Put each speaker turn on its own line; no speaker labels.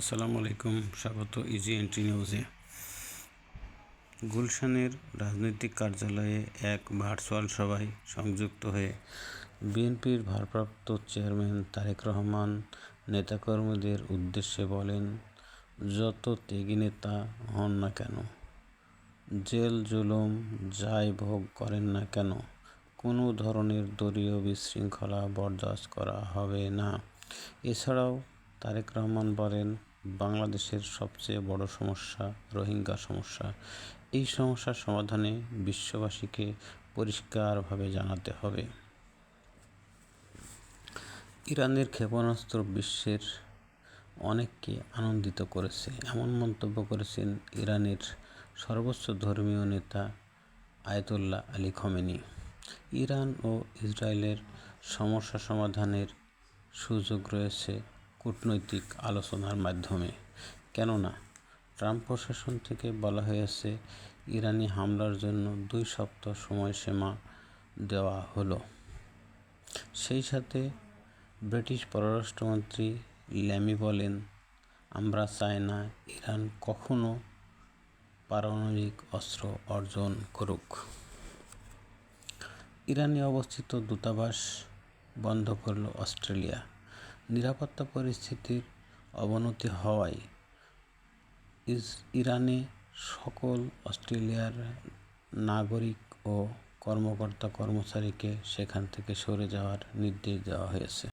আসসালামু আলাইকুম, স্বাগত ইজি এন্ট্রি নিউজে গুলশানের রাজনৈতিক কার্যালয়ে এক ভার্চুয়াল সভায় সংযুক্ত হয়ে বিএনপির ভারপ্রাপ্ত চেয়ারম্যান তারেক রহমান নেতাকর্মীদের উদ্দেশ্যে বলেন, যত ত্যাগী নেতা হন না কেন, জেল, জুলুম, যাই ভোগ করেন না কেন, কোনো ধরনের দলীয় বিশৃঙ্খলা বরদাস্ত করা হবে না। এছাড়াও তারেক রহমান বলেন বাংলাদেশের সবচেয়ে বড় সমস্যা রোহিঙ্গা সমস্যা। এই সমস্যার সমাধানে বিশ্ববাসীকে পরিষ্কারভাবে জানাতে হবে। ইরানের ক্ষেপণাস্ত্র বিশ্বের অনেককে আনন্দিত করেছে। এমন মন্তব্য করেছেন ইরানের সর্বোচ্চ ধর্মীয় নেতা আয়তুল্লাহ আলী খমেনি। ইরান ও ইসরায়েলের সমস্যা সমাধানের সুযোগ রয়েছে কূটনৈতিক আলোচনার মাধ্যমে। কেননা, ট্রাম্প প্রশাসন থেকে বলা হয়েছে, ইরানি হামলার জন্য দুই সপ্তাহ সময়সীমা দেওয়া হলো। সেই সাথে ব্রিটিশ পররাষ্ট্রমন্ত্রী ল্যামি বলেন, আমরা চাই না ইরান কখনো পারমাণবিক অস্ত্র অর্জন করুক। ইরানে অবস্থিত দূতাবাস বন্ধ করল অস্ট্রেলিয়া। নিরাপত্তা পরিস্থিতির অবনতি হওয়ায় ইরানে সকল অস্ট্রেলিয়ার নাগরিক ও কর্মকর্তা কর্মচারীকে সেখান থেকে সরে যাওয়ার নির্দেশ দেওয়া হয়েছে।